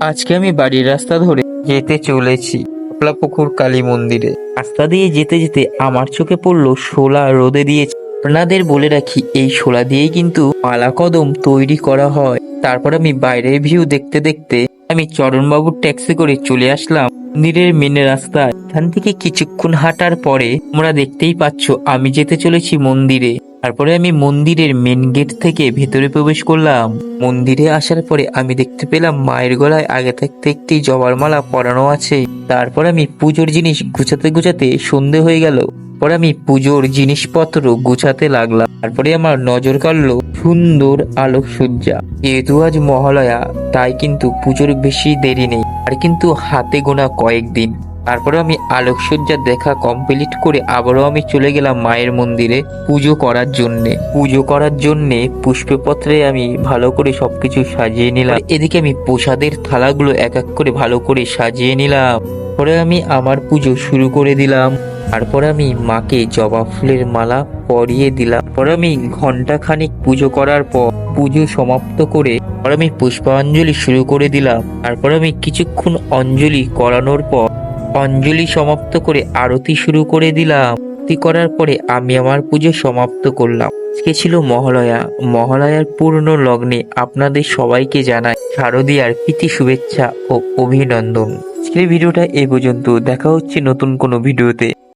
আজকে আমি বাড়ির রাস্তা ধরে যেতে চলেছি পুকুর কালী মন্দিরে। রাস্তা দিয়ে যেতে যেতে আমার চোখে পড়ল শোলা রোদে দিয়েছে আপনাদের বলে রাখি, এই শোলা দিয়েই কিন্তু মালা কদম তৈরি করা হয়। তারপর আমি বাইরের ভিউ দেখতে দেখতে আমি চরণবাবুর ট্যাক্সি করে চলে আসলাম মন্দিরের মেন রাস্তায়। এখান থেকে কিছুক্ষণ হাঁটার পরে তোমরা দেখতেই পাচ্ছ, আমি যেতে চলেছি মন্দিরে। তারপরে আমি মন্দিরের মেন গেট থেকে ভেতরে প্রবেশ করলাম। মন্দিরে আসার পরে আমি দেখতে পেলাম মায়ের গলায় আগে থাকতে একটি জবার মালা পরানো আছে। তারপর আমি পুজোর জিনিস গুছাতে গুছাতে সন্ধে হয়ে গেল। পরে আমি পুজোর জিনিসপত্র গুছাতে লাগলাম। তারপরে আমার নজর কাড়লো সুন্দর আলোক আলোকসজ্জা। যেহেতু আজ মহালয়া, তাই কিন্তু পুজোর বেশি দেরি নেই। আর কিন্তু হাতে গোনা কয়েকদিন। তারপরে আমি আলোকসজ্জা দেখা কমপ্লিট করে আবারও আমি চলে গেলাম মায়ের মন্দিরে পুজো করার জন্যে। পুজো করার জন্যে পুষ্পপত্রে আমি ভালো করে সবকিছু সাজিয়ে নিলাম। এদিকে আমি প্রসাদের থালাগুলো এক এক করে ভালো করে সাজিয়ে নিলাম। পরে আমি আমার পুজো শুরু করে দিলাম। তারপর আমি মাকে জবা ফুলের মালা পরিয়ে দিলাম। পরে আমি ঘণ্টা খানিক পুজো করার পর পুজো সমাপ্ত করে পরে আমি পুষ্পাঞ্জলি শুরু করে দিলাম। তারপর আমি কিছুক্ষণ অঞ্জলি করানোর পর অঞ্জলি সমাপ্ত করে আরতি শুরু করে দিলাম। আরতি করার পরে আমি আমার পুজো সমাপ্ত করলাম। আজকে ছিল মহালয়া। মহালয়ার পূর্ণ লগ্নে আপনাদের সবাইকে জানাই শারদীয়ার প্রীতি, শুভেচ্ছা ও অভিনন্দন। আজকের ভিডিওটা এ পর্যন্ত। দেখা হচ্ছে নতুন কোনো ভিডিওতে।